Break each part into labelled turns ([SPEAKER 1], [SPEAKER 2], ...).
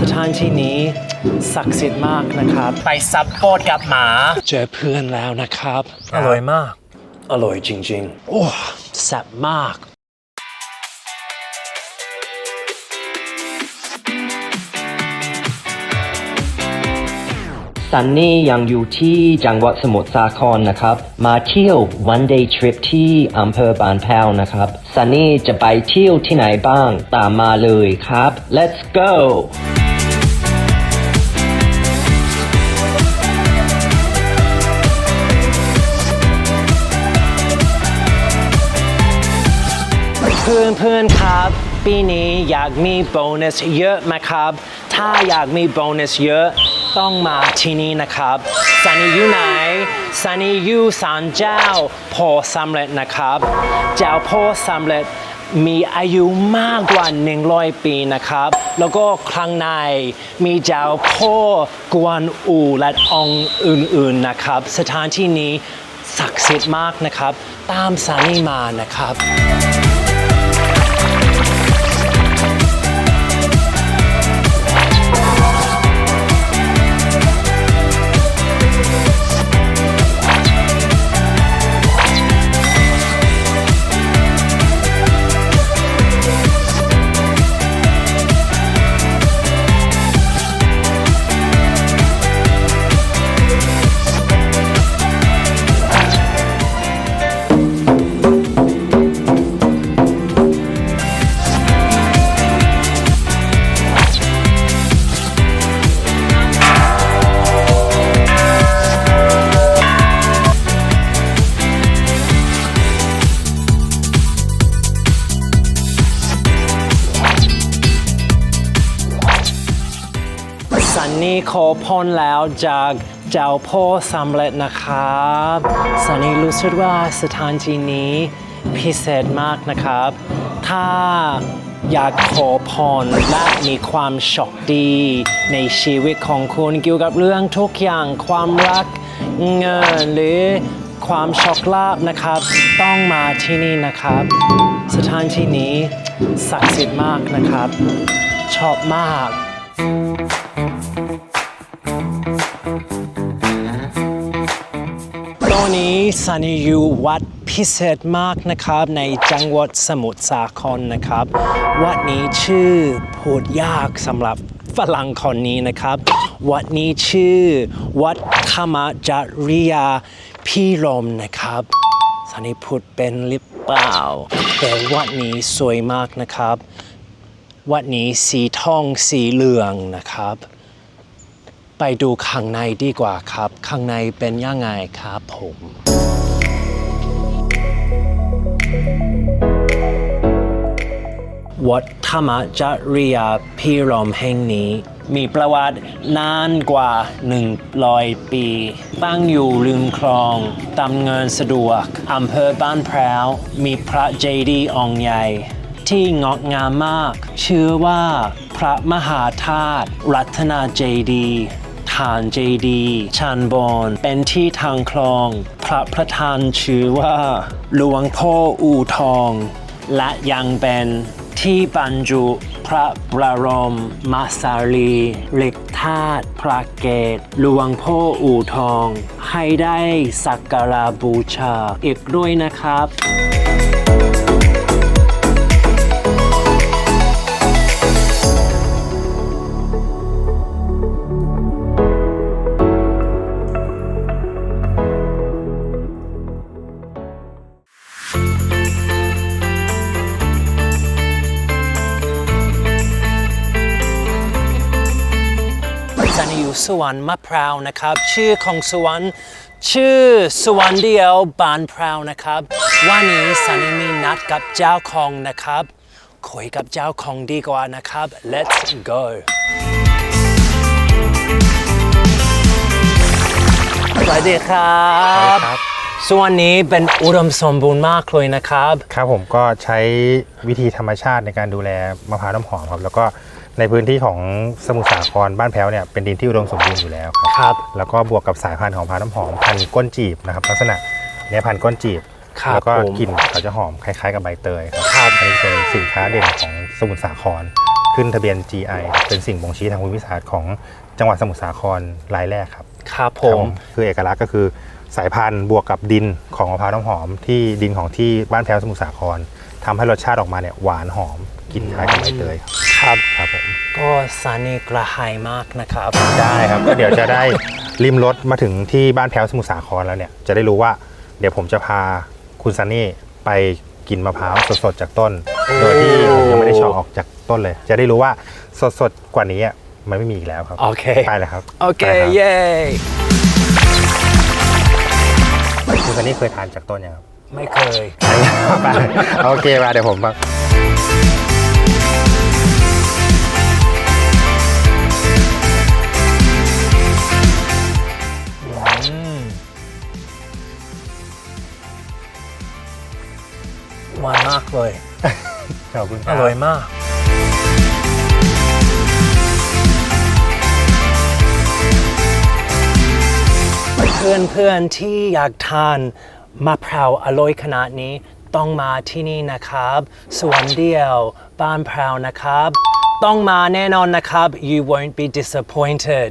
[SPEAKER 1] สถานที่นี้ศักดิ์สิทธิ์มากนะครับ ไปซับโปดกับหมา เจอเพื่อนแล้วนะครับ อร่อยมาก อร่อยจริงๆ โอ้แซ่บมาก
[SPEAKER 2] ซันนี่ยังอยู่ที่จังหวัดสมุทรสาครนะครับ มาเที่ยว one day trip ที่อำเภอบานแพ้วนะครับซันนี่จะไปเที่ยวที่ไหนบ้างตามมาเลยครับ let's go
[SPEAKER 1] เพื่อนเพื่อนครับ ปีนี้อยากมีโบนัสเยอะไหมครับ ถ้าอยากมีโบนัสเยอะ ต้องมาที่นี่นะครับซันนี่อยู่ไหนซันนี่อยู่ศาลเจ้าพ่อสำเร็จนะครับ เจ้าพ่อสำเร็จมีอายุมากกว่า 100 ปีนะครับ แล้วก็ครั้างในมีเจ้าพ่อกวนอูและองอื่นๆนะครับ สถานที่นี้ศักดิ์สิทธิ์มากนะครับ ตามซันนี่มานะครับ ขอพรแล้วจากเจ้าพ่อสำเร็จนะครับสันนี่รู้สึกว่าสถานที่นี้พิเศษมากนะครับ ถ้าอยากขอพรและมีความโชคดี ในชีวิตของคุณเกี่ยวกับเรื่องทุกอย่างความรักเงินหรือความโชคลาภนะครับ ต้องมาที่นี่นะครับ สถานที่นี้ศักดิ์สิทธิ์มากนะครับ ชอบมาก อนนี้ซันนี่อยู่วัดพิเศษมากนะครับในจังหวัดสมุทรสาครนะครับ วัดนี้ชื่อพูดยากสำหรับฝรั่งคนนี้นะครับ วัดนี้ชื่อวัดธรรมจริยาพิรมนะครับซันนี่พูดเป็นหรือเปล่า แต่วัดนี้สวยมากนะครับ วัดนี้สีทองสีเหลืองนะครับ ไปดูข้างในดีกว่าครับ ข้างในเป็นยังไงครับผมวัดธรรมจริยาพิรมแห่งนี้ มีประวัตินานกว่า 100 ปี ตั้งอยู่ริมคลองตำเงินสะดวกอำเภอบ้านแพร้ว มีพระเจดีย์องค์ใหญ่ ที่งดงามมากเชื่อว่าพระมหาธาตุรัตนาเจดีย์ ฐานเจดีย์ชันบอนเป็นที่ทางคลอง พระประธานชื่อว่า หลวงพ่ออู่ทอง และยังเป็นที่บรรจุพระบรมมาสารีเหล็กธาตุพระเกตหลวงพ่ออู่ทอง ให้ได้สักการะบูชาอีกด้วยนะครับ จันอยู่สวรรค์มะพร้าวนะครับ ชื่อของสวรรค์ชื่อสวรรค์เดียวบานพร้าวนะครับ วันนี้ซันนี่มีนัดกับเจ้าของนะครับคุยกับเจ้าของดีกว่านะครับ let's go สวัสดีครับ
[SPEAKER 3] ครับ
[SPEAKER 1] ส่วนนี้เป็นอุดมสมบูรณ์มากเลยนะครับ
[SPEAKER 3] ครับผมก็ใช้วิธีธรรมชาติในการดูแลมะพร้าวน้ำหอมครับ แล้วก็ ในพื้นที่ของสมุทรสาครบ้านแพ้วเนี่ยเป็นดินที่อุดมสมบูรณ์อยู่แล้วครับ
[SPEAKER 1] ครับ
[SPEAKER 3] แล้วก็บวกกับสายพันธุ์ของมะพร้าวน้ำหอมพันธุ์ก้นจีบนะครับลักษณะเนี้ยพันธุ์ก้นจีบ
[SPEAKER 1] ครับ
[SPEAKER 3] แล้วก็
[SPEAKER 1] ผม
[SPEAKER 3] กลิ่นเขาจะหอมคล้ายๆกับใบเตยครับ
[SPEAKER 1] ครับ
[SPEAKER 3] อันนี้เป็นสินค้าเด่นของสมุทรสาคร ขึ้นทะเบียน GI เป็นสิ่งบ่งชี้ทางภูมิศาสตร์ของจังหวัดสมุทรสาครรายแรกครับ
[SPEAKER 1] ครับผ
[SPEAKER 3] ครับผม มคือเอกลักษณ์ก็คือสายพันธุ์บวกกับดินของมะพร้าวน้ำหอม ที่ดินของที่บ้านแพ้วสมุทรสาครทำให้รสชาติออกมาเนี่ยหวานหอม กลิ่นคล้ายกับใบเตยครับ
[SPEAKER 1] ครับ
[SPEAKER 3] ครับผม
[SPEAKER 1] ก็ซานี่กระหายมากนะครับ
[SPEAKER 3] ได้ครับก็เดี๋ยวจะได้ริมรถมาถึงที่บ้านแพ้วสมุทรสาครแล้วเนี่ยจะได้รู้ว่าเดี๋ยวผมจะพาคุณซันนี่ไปกินมะพร้าวสดๆจากต้น โดยที่ผมยังไม่ได้เฉาะออกจากต้นเลย จะได้รู้ว่าสดๆกว่านี้อะมันไม่มีอีกแล้วครับ
[SPEAKER 1] โอเค
[SPEAKER 3] ไปเลยครับ
[SPEAKER 1] โอเค
[SPEAKER 3] ไปครับ
[SPEAKER 1] เย้
[SPEAKER 3] คุณซันนี่เคยทานจากต้นยังครับ
[SPEAKER 1] ไม่เคย
[SPEAKER 3] ไปโอเคมาเดี๋ยวผมมา
[SPEAKER 1] เลย
[SPEAKER 3] ขอบคุณค
[SPEAKER 1] อ
[SPEAKER 3] รับ
[SPEAKER 1] ร่อยมาก เพื่อนเพื่อนๆที่อยากทานมะพร้าวอร่อยขนาดนี้ต้องมาที่นี่นะครับ สวนเดียวบ้านพร้าวนะครับ ต้องมาแน่นอนนะครับ you won't be disappointed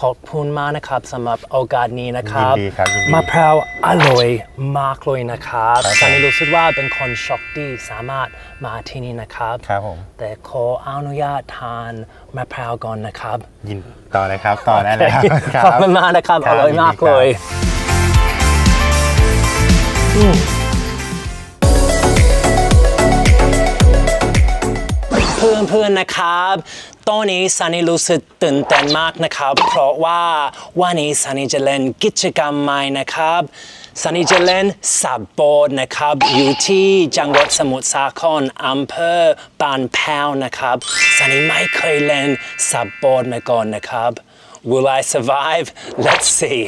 [SPEAKER 1] ขอบคุณมากนะครับสำหรับโอกาสนี้นะครับ
[SPEAKER 3] ยินดีครับยินดี
[SPEAKER 1] มะพร้าวอร่อยมากเลยนะครับ
[SPEAKER 3] ครับผม
[SPEAKER 1] สันนิรู้สึกว่าเป็นคนช็อกดีสามารถมาที่นี่นะครับ
[SPEAKER 3] ครับผม
[SPEAKER 1] แต่ขออนุญาตทานมะพร้าวก่อนนะครับ
[SPEAKER 3] ยินต่อเลยครับ ต่อได้เลยครับ
[SPEAKER 1] ขอบคุณมากนะครับ
[SPEAKER 3] ค
[SPEAKER 1] อ
[SPEAKER 3] รับ
[SPEAKER 1] ร่อยมาก
[SPEAKER 3] ยินดีครับ
[SPEAKER 1] เลย อืม เพื่อนเพื่อนๆนะครับ ตอนนี้ซันนี่รู้สึกตื่นเต้นมากนะครับ เพราะว่าวันนี้ซันนี่จะเล่นกิจกรรมใหม่นะครับซันนี่จะเล่นสับโบร์ดนะครับอยู่ที่จังหวัดสมุทรสาครอำเภอปานแพ้วนะครับซันนี่ไม่เคยเล่นสับโบร์ดมาก่อนนะครับ Will I survive? Let's see.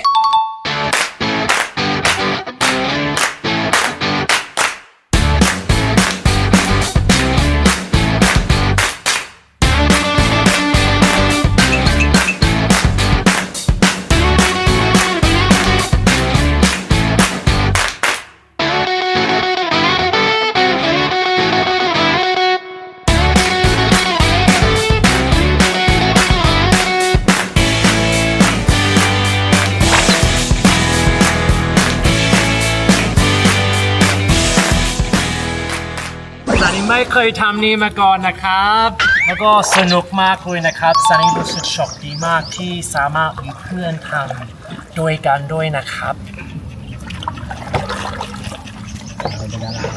[SPEAKER 1] ไม่เคยทำนี้มาก่อนนะครับ แล้วก็สนุกมากเลยนะครับซันนี่รู้สึกช็อกดีมากที่สามารถมีเพื่อนทำด้วยกันด้วยนะครับ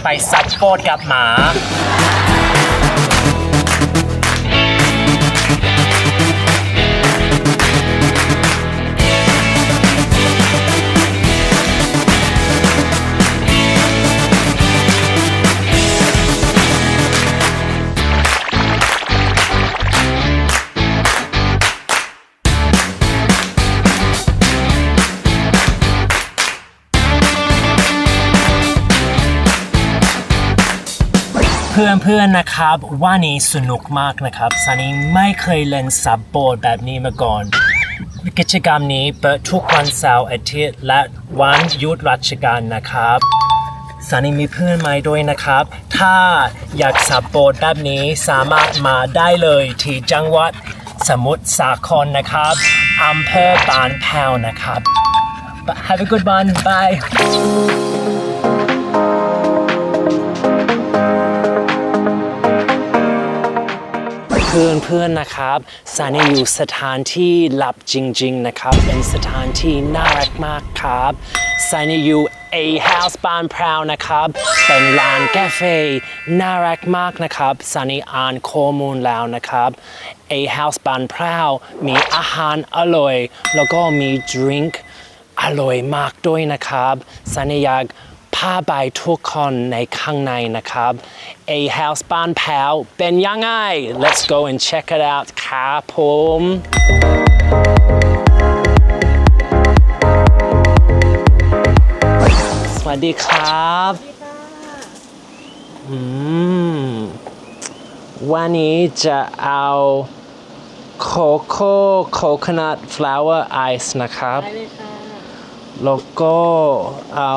[SPEAKER 1] ไปซัดโปดกับหมา พื่อนๆนะครับว่านี้สนุกมากนะครับซันนี่ไม่เคยเล่นซับโบร์ดแบบนี้มาก่อน กิจกรรมนี้เปิดทุกวันเสาร์อาทิตย์และวันหยุดราชการนะครับซันนี่มีเพื่อนมาด้วยนะครับ ถ้าอยากซับโบร์ดแบบนี้สามารถมาได้เลยที่จังหวัดสมุทรสาครนะครับอำเภอปานแพวนะครับ Have a good one bye เพื่อนเพื่อนๆนะครับซานี่อยู่สถานที่ลับจริง ๆ นะครับ เป็นสถานที่น่ารักมากครับซานี่อยู่ A House บานพราวนะครับ เป็นร้านกาแฟน่ารักมากนะครับซานี่อ่านข้อมูลแล้วนะครับ A House บานพราวมีอาหารอร่อย แล้วก็มีดริงก์อร่อยมากด้วยนะครับซานี่อยาก พาไปทุกคนในข้างในนะครับ A House บ้านแพ้วเป็นยังไง Let's go and check it out ครับผมสวัสดีครับอืมวันนี้จะเอาโคโค่โคคนัทฟลาวเวอร์ไอซ์นะครับ แล้วก็เอา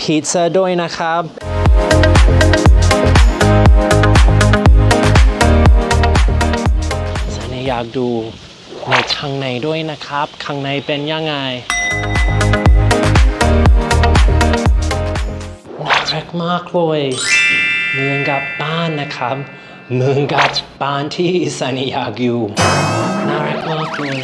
[SPEAKER 1] พิซซ่าด้วยนะครับอยากดูในข้างในด้วยนะครับ ข้างในเป็นยังไงน่ารักมากเลยเมือนกับบ้านนะครับเมือนกับบ้านที่ซันอยากอยู่น่ารักมากเลย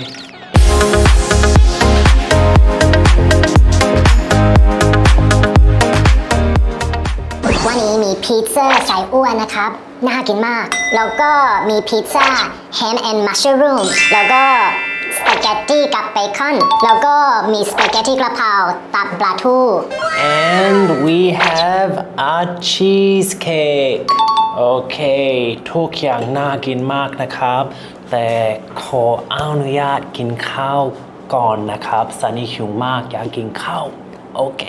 [SPEAKER 4] ซ่าไส้อ้วนนะครับ น่ากินมาก แล้วก็มีพิซซ่าแฮมแอนด์มัชรูมแล้วก็สปาเกตตี้กับเบคอน แล้วก็มีสปาเกตตี้กระเพราตับปลาทู
[SPEAKER 1] and we have a cheesecake โอเค ทุกอย่างน่ากินมากนะครับ แต่ขออนุญาตกินข้าวก่อนนะครับซันนี่หิวมากอยากกินข้าว โอเค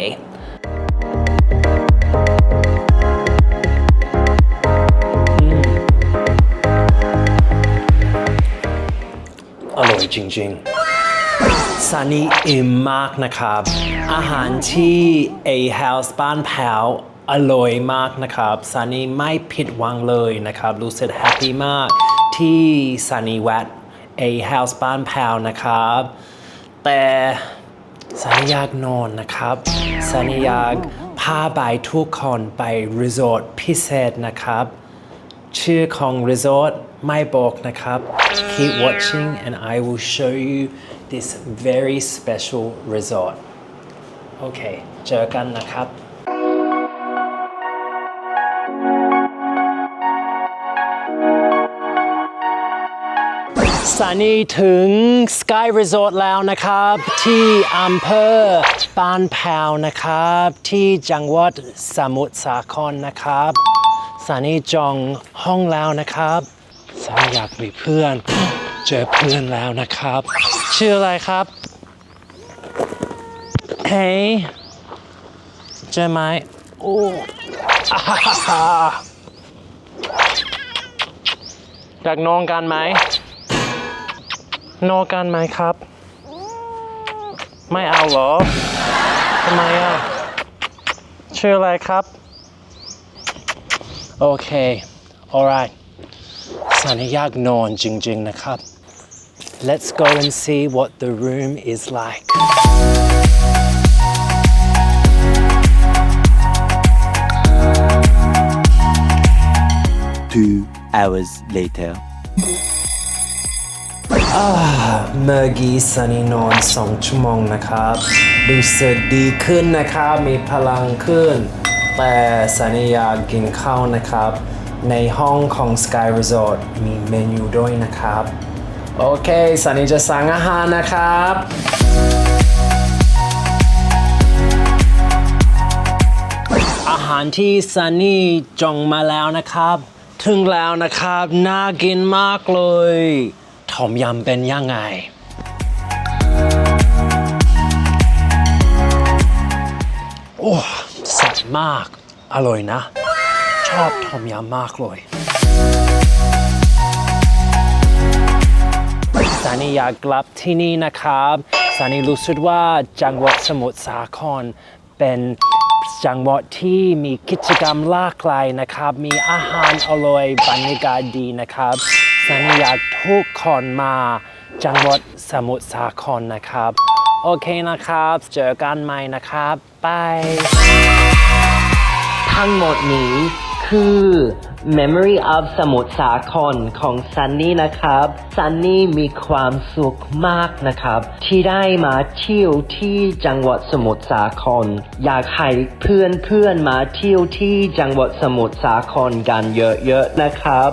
[SPEAKER 1] อร่อยจริงๆซันนี่อิ่มมากนะครับ อาหารที่ A House บ้านแพ้วอร่อยมากนะครับซันนี่ไม่ผิดหวังเลยนะครับ รู้สึกแฮปปี้มากที่ซันนี่แวะ A House บ้านแพ้วนะครับ แต่ซันนี่อยากนอนนะครับซันนี่อยากพาไปทุกคนไปรีสอร์ทพิเศษนะครับ ชื่อของ resort ไม่บอกนะครับ keep watching and I will show you this very special resort โอเค เจอกันนะครับสถานีถึง Sky Resort แล้วนะครับ ที่อำเภอปานแพวนะครับ ที่จังหวัดสมุทรสาครนะครับ สถานีจองห้องแล้วนะครับสาอยากมีเพื่อน เจอเพื่อนแล้วนะครับ ชื่ออะไรครับ เฮ้ยเจอไหมโอ้อ่าฮ่าฮ่าฮ่าอยากนอนกันไหมนอนกันไหมครับ ไม่เอาเหรอทำไมอะชื่ออะไรครับ โอเค alright สันนิอยากนอนจริงๆนะครับ Let's go and see what the room is like
[SPEAKER 5] Two hours later.
[SPEAKER 1] เมื่อกี้ซันนี่นอนสองชั่วโมงนะครับรู้สึกดีขึ้นนะครับ มีพลังขึ้น แต่ซันนี่อยากกินข้าวนะครับ ในห้องของ Sky Resort มีเมนูด้วยนะครับ โอเคซันนี่จะสั่งอาหารนะครับอาหารที่ซันนี่จองมาแล้วนะครับ ถึงแล้วนะครับ น่ากินมากเลยทอมยำเป็นยังไง โอ้ มาก อร่อยนะ ชอบทอมยำมากเลยซานีอยากกลับที่นี่นะครับซานีรู้สึกว่าจังหวัดสมุทรสาครเป็นจังหวัดที่มีกิจกรรมหลากหลายนะครับ มีอาหารอร่อยบรรยากาศดีนะครับซานีอยากทุกคนมาจังหวัดสมุทรสาครนะครับ โอเคนะครับ เจอกันใหม่นะครับบาย
[SPEAKER 2] ทั้งหมดนี้คือ Memory of สมุทรสาครของซันนี่นะครับ ซันนี่มีความสุขมากนะครับ ที่ได้มาเที่ยวที่จังหวัดสมุทรสาคร อยากให้เพื่อนเพื่อนมาเที่ยวที่จังหวัดสมุทรสาครกันเยอะๆนะครับ